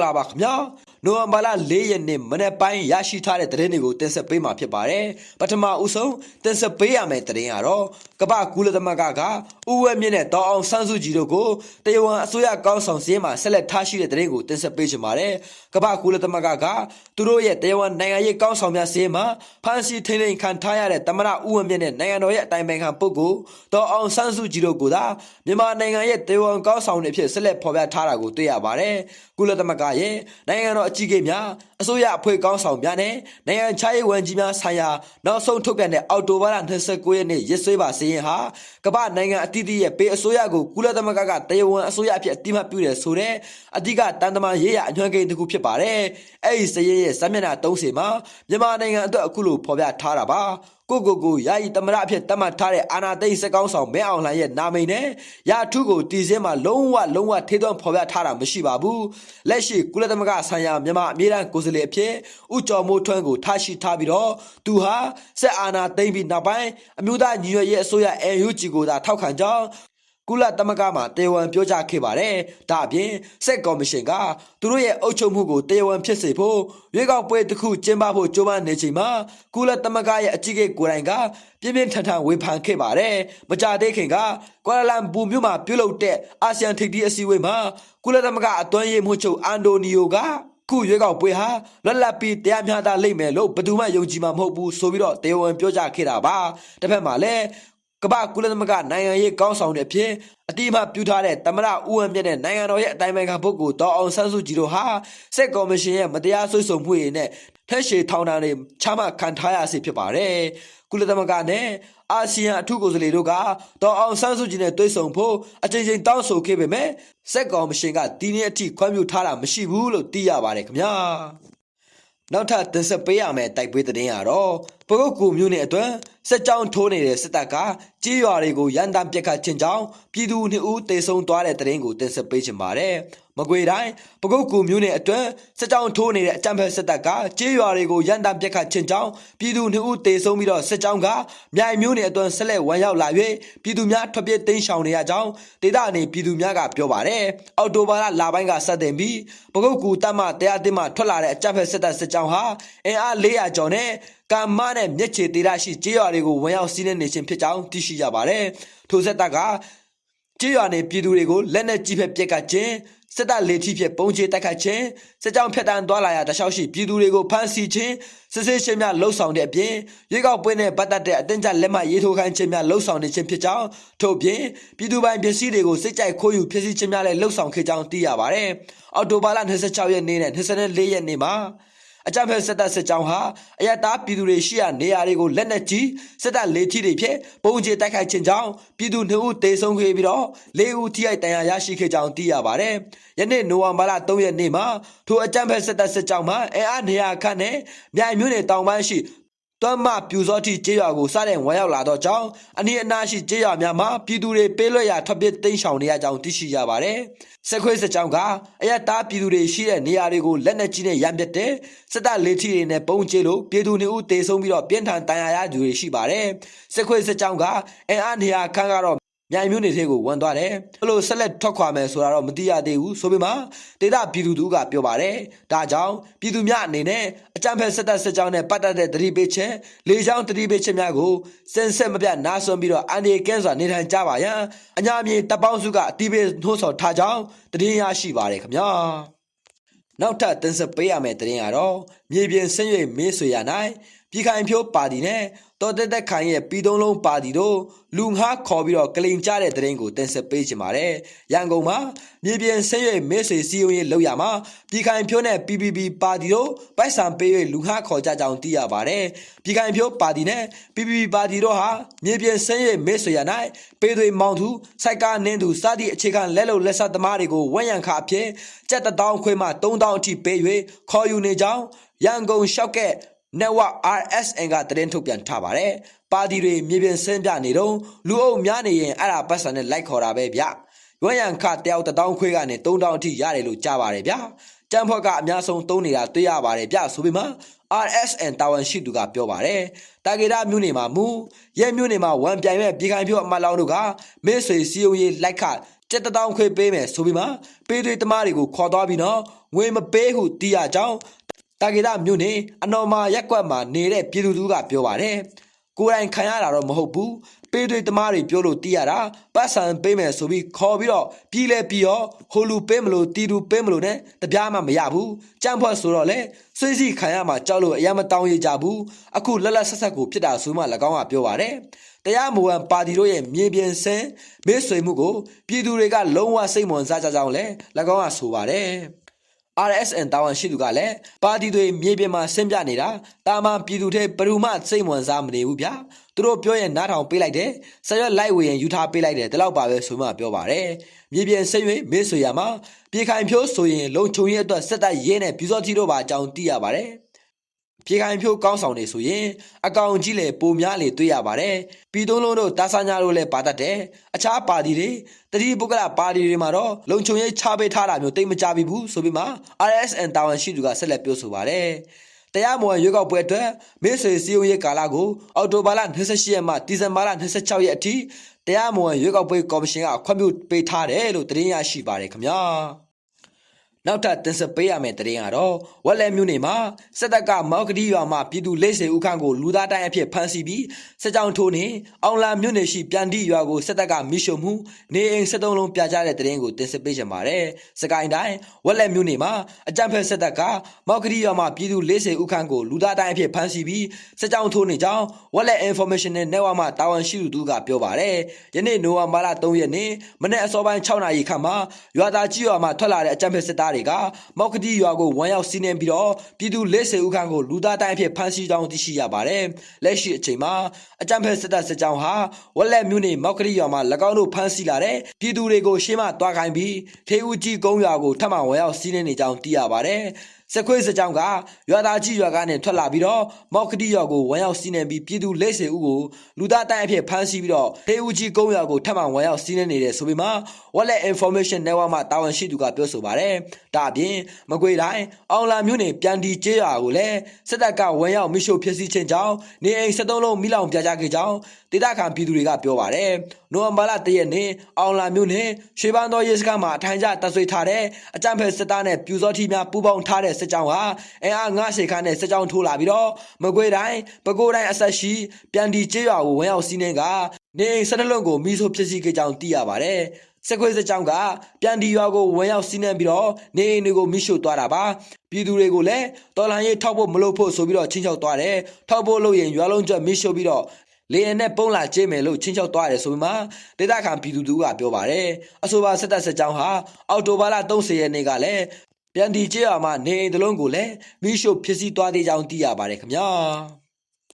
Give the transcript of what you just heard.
္ဂလာပါခင်ဗျာ နိုဝင်ဘာလ၄ရက်နေ့မနေ့ပိုင်းရရှိထားတဲ့သတင်းတွေကိုတင်ဆက်ပေးမှာဖြစ်ပါတယ်ပထမဦးဆုံးတင်ဆက်ပေးရမယ့်သတင်းကတော့ကမ္ဘာကူလသမဂ္ဂကဥဝဲမြင့်နဲ့တောင်းအောင်ဆန်းစုကြည်တို့ကိုတရားဝင်အစိုးရကောင်းဆောင်စည်းမှာဆက်လက်ထားရှိတဲ့သတင်းကိုတင်ဆက်ပေးချင်ပါတယ်ကမ္ဘာကူလသမဂ္ဂကသူတို့ရဲ့တရားဝင်နိုင်ငံရေးကောင်းဆောင်များစည်းမှာဖန်စီထိန်ထိန်ခံထားရတဲ့တမရဥဝဲမြင့်နဲ့နိုင်ငံတော်ရဲ့အတိုင်ပင်ခံပုဂ္ဂိုလ်တောင်းအောင်ဆန်းစုကြည်တို့ကိုသာမြန်မာနိုင်ငံရဲ့တရားဝင်ကောင်းဆောင်တွေအဖြစ်ဆက်လက်ဖော်ပြထားတာကိုတွေ့ရပါတယ်ကုလသမဂ္ဂရဲ့နိုင်ငံတော်အကြီးအကဲများအစိုးရအဖွဲ့ကောင်းဆောင်များနဲ့နိုင်ငံခြားရေးဝန်ကြီးများဆိုင်ရာနောက်ဆုံးထုတ်ပြန်တဲ့အော်တိုဘာလ29ရက်နေ့ရက်စွဲပါစီရင်ဟာကမ္ဘာနိုင်ငံအသီးသီးရဲ့ပေအစိုးရကိုကုလသမဂ္ဂကတရားဝင်အစိုးရအဖြစ်အတိမတ်ပြုတယ်ဆိုတဲ့အဓိကတန်တမာရေးရအညွှန်းကိန်းတစ်ခုဖြစ်ပါတယ်။အဲ့ဒီစရင်ရဲ့ဇက်မျက်နှာ30မှာမြန်မာနိုင်ငံအတွက်အခုလိုဖော်ပြထားတာပါ။ ကိုကိုကိုယာယီတမရအဖြစ်တတ်မှတ်ထားတဲ့အာနာသိန်းစက်ကောင်းဆောင်မဲအောင်လှိုင်ရဲ့နာမည်နဲ့ရာထုကိုတည်စင်းမှာလုံးဝလုံးဝထေးသွင်းဖော်ပြထားတာမရှိပါဘူးလက်ရှိကုလသမဂ္ဂဆိုင်ရာမြန်မာအမြဲတမ်းကိုယ်စားလှယ်အဖြစ်ဥကျော်မိုးထွန်းကိုထားရှိထားပြီးတော့သူဟာစက်အာနာသိန်းပြီးနောက်ပိုင်းအမျိုးသားညီညွတ်ရေးအစိုးရ NUG ကိုသာထောက်ခံကြောင်း ကုလသမဂ္ဂမှာတရားဝင်ပြောကြားခဲ့ပါတယ်။ဒါအပြင်စက်ကော်မရှင်ကသူတို့ရဲ့အုပ်ချုပ်မှုကိုတရားဝင်ဖြစ်စေဖို့ရွေးကောက်ပွဲတစ်ခုကျင်းပဖို့ကြိုးပမ်းနေချိန်မှာကုလသမဂ္ဂရဲ့အကြီးအကဲကိုယ်တိုင်ကပြင်းပြင်းထန်ထန်ဝေဖန်ခဲ့ပါတယ်။မကြသေးခင်ကကွာလာလမ်ပူမြို့မှာပြုလုပ်တဲ့အာဆီယံထိပ်သီးအစည်းအဝေးမှာကုလသမဂ္ဂအတွင်းရေးမှူးချုပ်အန်တိုနီယိုကခုရွေးကောက်ပွဲဟာလွတ်လပ်ပြီးတရားမျှတလိမ့်မယ်လို့ဘယ်သူမှယုံကြည်မှာမဟုတ်ဘူးဆိုပြီးတော့တရားဝင်ပြောကြားခဲ့တာပါတစ်ဖက်မှာလည်း ကမ္ဘာကုလသမဂ္ဂနိုင်ငံရေးကောင်းဆောင်တဲ့အဖြစ်အတိအမှပြုထားတဲ့တမရဦးဝင်းမြင့်တဲ့နိုင်ငံတော်ရဲ့အတိုင်းအမြံပုဂ္ဂိုလ်တော်အောင်ဆန်းစုကြည်တို့ဟာစစ်ကော်မရှင်ရဲ့မတရားဆွဆုံမှုတွေနဲ့ထက်ရှည်ထောင်ဒဏ်တွေချမှတ်ခံထားရစေဖြစ်ပါတယ်ကုလသမဂ္ဂနဲ့အာဆီယံအထူးကိုယ်စားလှယ်တို့ကတော်အောင်ဆန်းစုကြည်နဲ့တွေ့ဆုံဖို့အကြိမ်ကြိမ်တောင်းဆိုခဲ့ပေမဲ့စက်ကော်မရှင်ကဒီနေ့အထိခွင့်ပြုထားတာမရှိဘူးလို့သိရပါတယ်ခင်ဗျာနောက်ထပ်တင်ဆက်ပေးရမယ့်တိုက်ပွဲသတင်းကတော့ ပကုတ်ကူမျိုးနဲ့အတွန်းစက်ကြောင်းထိုးနေတဲ့စစ်တပ်ကကြေးရွာတွေကိုရန်တမ်းပစ်ခတ်ခြင်းကြောင့်ပြည်သူနှစ်ဦးတေဆုံးသွားတဲ့သတင်းကိုတင်ဆက်ပေးချင်ပါတယ်။မကွေတိုင်းပကုတ်ကူမျိုးနဲ့အတွန်းစက်ကြောင်းထိုးနေတဲ့အကြံဖက်စစ်တပ်ကကြေးရွာတွေကိုရန်တမ်းပစ်ခတ်ခြင်းကြောင့်ပြည်သူနှစ်ဦးတေဆုံးပြီးတော့စစ်ကြောင်းကမြိုင်မျိုးနဲ့အတွန်းဆက်လက်ဝမ်းရောက်လာ၍ပြည်သူများထွက်ပြေးတိမ်းရှောင်နေရကြောင်းဒေသအနေပြည်သူများကပြောပါတယ်။အော်တိုဘာလလပိုင်းကစတင်ပြီးပကုတ်ကူတပ်မတရားတင်မှထွက်လာတဲ့အကြံဖက်စစ်တပ်စစ်ကြောင်းဟာအင်အား400ကျော်နဲ့ ကမ္မနဲ့မြက်ချေတေရရှိကြေးရွာတွေကိုဝင်ရောက်စီးနှင်းနေခြင်းဖြစ်ကြောင်းသိရှိကြပါတယ်။ထိုစစ်တပ်ကကြေးရွာနေပြည်သူတွေကိုလက်နက်ကြီးဖက်ပစ်ကတ်ခြင်းစစ်တပ်လေထီဖြင့်ပုံချေတိုက်ခတ်ခြင်းစစ်ကြောင်းဖျက်တမ်းသွားလာရာတခြားရှိပြည်သူတွေကိုဖမ်းဆီးခြင်းစစ်ဆေးခြင်းများလှုပ်ဆောင်တဲ့အပြင်ရွေးကောက်ပွဲနဲ့ပတ်သက်တဲ့အတင်းကျပ်လက်မှတ်ရေးထိုးခိုင်းခြင်းများလှုပ်ဆောင်နေခြင်းဖြစ်ကြောင်းထို့ပြင်ပြည်သူပိုင်ပစ္စည်းတွေကိုစစ်ကြိုက်ခိုးယူဖျက်ဆီးခြင်းများလည်းလှုပ်ဆောင်ခဲ့ကြောင်းသိရပါတယ်။အော်တိုဘာလ26ရက်နေ့နဲ့24ရက်နေ့မှာ အကြမ်းဖက်စစ်တပ်စစ်ကြောင်းဟာအရတားပြည်သူတွေရှိရာနေရာတွေကိုလက်နက်ကြီးစစ်တပ်လေထီတွေဖြင့်ပုံကျတိုက်ခိုက်ခြင်းကြောင့်ပြည်သူ2ဦးသေဆုံးခဲ့ပြီးတော့4ဦးထိခိုက်ဒဏ်ရာရရှိခဲ့ကြောင်းသိရပါတယ်။ယနေ့နိုဝင်ဘာလ3ရက်နေ့မှာထိုအကြမ်းဖက်စစ်တပ်စစ်ကြောင်းမှာအဲအားနေရာခန့်နဲ့မြိုင်မြို့နယ်တောင်ပိုင်းရှိ တွမ်းမပြူစောတိကျေးရွာကိုစတဲ့ဝင်ရောက်လာတော့ကြောင်းအနီးအနားရှိကျေးရွာများမှာပြည်သူတွေပေးလွှတ်ရာထွက်ပြေးတိမ်းရှောင်နေရကြောင်းသိရှိရပါတယ်။စက်ခွေးစကြောင်းကအရတားပြည်သူတွေရှိတဲ့နေရာတွေကိုလက်နက်ကြီးနဲ့ရမ်းပစ်တဲ့စစ်တပ်လေထီတွေနဲ့ပုံကျဲလို့ပြည်သူနေဦးတေဆုံးပြီးတော့ပြင်းထန်တန်ရာရသူတွေရှိပါတယ်။စက်ခွေးစကြောင်းကအင်အားနေရာခန့်ကတော့ မြိုင်မျိုးနေသေးကိုဝန်သွားတယ်ဘလို့ဆက်လက်ထွက်ခွာမယ်ဆိုတာတော့မသိရသေးဘူးဆိုပေမဲ့ဒေတာပြည်သူတို့ကပြောပါတယ်ဒါကြောင့်ပြည်သူများအနေနဲ့အကြံဖက်စစ်တပ်စစ်ကြောင်းနဲ့ပတ်သက်တဲ့တတိပေးချက်လေကြောင်းတတိပေးချက်များကိုစင်ဆက်မပြတ်နားဆွပြီးတော့အန်ဒီကင်းစွာနေထိုင်ကြပါရန်အညာမြေတပ်ပေါင်းစုကအတီးပေးနှိုးဆော်ထားကြောင်းတည်ရရှိပါတယ်ခင်ဗျာနောက်ထပ်တင်ဆက်ပေးရမယ့်သတင်းကတော့မြေပြင်ဆင်းရဲမေးဆွေရ၌ပြည်ခိုင်ဖြိုးပါတီနဲ့ တော်တက်တက်ခိုင်ရဲ့ပြည်သုံးလုံးပါတီတို့လူငှားခေါ်ပြီးတော့ကလိန်ကြတဲ့သတင်းကိုတင်ဆက်ပေးချင်ပါတယ်။ရန်ကုန်မှာမြေပြင်ဆင်းရဲမေးဆွေစီယုံရေးလောက်ရမှာပြည်ခိုင်ဖြိုးနဲ့ PPP ပါတီတို့ပိုက်ဆံပေး၍လူငှားခေါ်ကြကြောင်းသိရပါတယ်။ပြည်ခိုင်ဖြိုးပါတီနဲ့ PPP ပါတီတို့ဟာမြေပြင်ဆင်းရဲမေးဆွေရ၌ပေးသွေးမောင်သူစိုက်ကားနင်းသူစသည့်အခြေခံလက်လုံလက်ဆက်သမားတွေကိုဝန်ရံခအဖြစ်ကြက်တောင်းခွေးမှ3000အထိပေး၍ခေါ်ယူနေကြောင်းရန်ကုန်ရှောက်ကဲ network RSN ကသတင်းထုတ်ပြန်ထားပါတယ်။ပါတီတွေမြေပြင်ဆင်းပြနေတော့လူအုပ်များနေရင်အဲ့ဒါပတ်စံနဲ့လိုက်ခေါ်တာပဲဗျ။ရွံ့ရန်ခတယောက်တောင်းခွေးကနေ3000အထိရတယ်လို့ကြားပါတယ်ဗျ။တန်ဖွဲ့ကအများဆုံးသုံးနေတာတွေ့ရပါတယ်ဗျဆိုပြီးမှ RSN တာဝန်ရှိသူကပြောပါတယ်။တာဂေတာမြို့နယ်မှာမူရဲမြို့နယ်မှာဝန်ပြိုင်မဲ့ပြည်ခိုင်ဖြိုးအမလောင်းတို့ကမေ့ဆွေစီယုံရေးလိုက်ခကျက်တထောင်ခွေပေးမယ်ဆိုပြီးမှပေးသွေးသမားတွေကိုခေါ်သွားပြီးတော့ငွေမပေးဟုတီးရကြောင်း တာဂေတာမြို့နေအနော်မာရက်ကွက်မှာနေတဲ့ပြည်သူသူကပြောပါတယ်ကိုယ်တိုင်ခံရတာတော့မဟုတ်ဘူးပေးသွေးသမားတွေပြောလို့တီးရတာပတ်စံပေးမယ်ဆိုပြီးခေါ်ပြီးတော့ပြီးလဲပြီးတော့ဟိုလူပေးမလို့တီလူပေးမလို့ ਨੇ တပြားမှမရဘူးကြမ်းဖွဲ့ဆိုတော့လေဆွေးစီခံရမှာကြောက်လို့အရင်မတောင်းရကြဘူးအခုလက်လက်ဆက်ဆက်ကိုဖြစ်တာဆိုမှ၎င်းကပြောပါတယ်တရားမဝင်ပါတီတို့ရဲ့မြေပြင်စင်မေးဆွေမှုကိုပြည်သူတွေကလုံးဝစိတ်ဝင်စားကြကြောင်းလဲ၎င်းကဆိုပါတယ် RSN တာဝန်ရှိသူကလည်းပါတီတွေမြေပြင်မှာဆင်းပြနေတာတာမန်ပြည်သူတွေဘယ်သူမှစိတ်ဝင်စားမနေဘူးဗျာသူတို့ပြောရင်နားထောင်ပေးလိုက်တယ်ဆရွက်လိုက်ဝေရင်ယူထားပေးလိုက်တယ်ဒီလောက်ပါပဲဆိုမှပြောပါတယ်မြေပြင်ဆင်း၍မေးဆွေရမှာပြေခိုင်ဖြိုးဆိုရင်လုံချုံရဲ့အတွက်စက်တက်ရဲနဲ့ပြူစောတီတို့ပါအကြောင်းသိရပါတယ် ပြေခိုင်ဖြိုးကောင်းဆောင်နေဆိုရင်အကောင်ကြီးလေပုံများလေတွေ့ရပါတယ်ပြည်သုံးလုံးတို့တာဆာညာတို့လည်းပါတတ်တယ်အခြားပါတီတွေတတိပုဂ္ဂလပါတီတွေမှာတော့လုံချုံရေးချပေးထားတာမျိုးတိတ်မကြပြီဘူးဆိုပြီးမှ RSN တာဝန်ရှိသူကဆက်လက်ပြောဆိုပါတယ်တရားမဝင်ရွေးကောက်ပွဲအတွက်မေ့ဆွေစည်းရုံးရေးကာလကိုအောက်တိုဘာလ28ရက်မှဒီဇင်ဘာလ26ရက်အထိတရားမဝင်ရွေးကောက်ပွဲကော်မရှင်ကခွင့်ပြုပေးထားတယ်လို့သတင်းရရှိပါတယ်ခင်ဗျာ နောက်ထပ်တင်ဆက်ပေးရမယ့်သတင်းကတော့ဝက်လက်မြို့နယ်မှာစစ်တပ်ကမောက်ကတိရွာမှာပြည်သူလက်စေဦးခန့်ကိုလူသားတိုင်းအဖြစ်ဖမ်းဆီးပြီးစစ်ကြောင်းထိုးနေအောင်လာမြို့နယ်ရှိပြန်တီရွာကိုစစ်တပ်ကမိရှုံမှုနေအိမ်73လုံးပြကြတဲ့သတင်းကိုတင်ဆက်ပေးချင်ပါတယ်။စကိုင်းတိုင်းဝက်လက်မြို့နယ်မှာအကြံဖက်စစ်တပ်ကမောက်ကတိရွာမှာပြည်သူလက်စေဦးခန့်ကိုလူသားတိုင်းအဖြစ်ဖမ်းဆီးပြီးစစ်ကြောင်းထိုးနေကြောင်းဝက်လက် information နဲ့ network မှာတာဝန်ရှိသူတို့ကပြောပါတယ်။ယနေ့နိုဝင်ဘာလ3ရက်နေ့မနေ့အစောပိုင်း6နာရီခန့်မှာရွာသားကြီးရွာမှာထွက်လာတဲ့အကြံဖက်စစ်သားတွေကမောက်ကတိရွာကိုဝမ်းရောက်စီးနှင်းပြီးတော့ပြည်သူလက်စေဦးခန့်ကိုလူသားတိုင်းအဖြစ်ဖမ်းဆီးကြောင်းသိရှိရပါတယ်။လက်ရှိအချိန်မှာအကြံဖက်စစ်တပ်စစ်ကြောင်းဟာဝက်လက်မြို့နယ်မောက်ကတိရွာမှာ၎င်းတို့ဖမ်းဆီးလာတဲ့ပြည်သူတွေကိုရှင်းမတွားခိုင်းပြီးထေဦးကြီးကုန်းရွာကိုထပ်မံဝမ်းရောက်စီးနှင်းနေကြောင်းသိရပါတယ်။ စခွေးစကြောင်းကရွာသားကြီးရွာကနေထွက်လာပြီးတော့မောက်ကတိရွာကိုဝမ်းရောက်စီးနှင်းပြီးပြည်သူလက်စေဦးကိုလူသားတိုင်းအဖြစ်ဖမ်းဆီးပြီးတော့ထေဦးကြီးကုန်းရွာကိုထပ်မံဝမ်းရောက်စီးနှင်းနေတယ်ဆိုပြီးမှဝက်လက် information network မှာတာဝန်ရှိသူကပြောဆိုပါတယ်။ဒါအပြင်မကွေတိုင်းအောင်လာမြို့နယ်ပြန်တီကျေးရွာကိုလည်းစစ်တပ်ကဝမ်းရောက်မိရှုဖြစ်စီခြင်းကြောင့်နေအိမ်73လုံးမိလောင်ပြကြခဲ့ကြောင်းဒေသခံပြည်သူတွေကပြောပါတယ်။နိုဝင်ဘာလ1ရက်နေ့အောင်လာမြို့နယ်ရွှေပန်းတော်ရဲစခန်းမှာအထိုင်ကျတပ်ဆွေထားတဲ့အကြံဖက်စစ်သားနဲ့ပြူစောထီများပူးပေါင်းထားတဲ့စစ်ကြောင်းဟာအင်အား90ခန်းနဲ့စစ်ကြောင်းထိုးလာပြီးတော့မကွေတိုင်းပဲခူးတိုင်းအဆက်ရှိပြန်တီကျေးရွာကိုဝမ်းရောက်စီးနှင်းကနေအိမ်12လုံးကိုမိဆိုဖြစ်စီခဲ့ကြောင်းသိရပါတယ်။စက်ခွေးစကြောင်းကပြန်ဒီရွာကိုဝင်ရောက်စီးနှံပြီးတော့နေအိမ်တွေကိုမိရှို့သွားတာပါပြည်သူတွေကိုလည်းတော်လန်ရေးထောက်ဖို့မလုပ်ဖို့ဆိုပြီးတော့ချင်းချောက်သွားတယ်ထောက်ဖို့လို့ရင်ရွာလုံးကျွတ်မိရှို့ပြီးတော့လေရင်နဲ့ပုံလာကျင်းမယ်လို့ချင်းချောက်သွားတယ်ဆိုပြီးမှဒေတာခံပြည်သူတို့ကပြောပါတယ်အဆိုပါစစ်တပ်စစ်ကြောင်းဟာအော်တိုဘာလ30ရက်နေ့ကလည်း ပြန်ဒီကျေးရွာမှာနေအိမ်တစ်လုံးကိုလည်းမိရှို့ဖြစ်စီသွားသေးကြောင်းသိရပါတယ်ခင်ဗျာ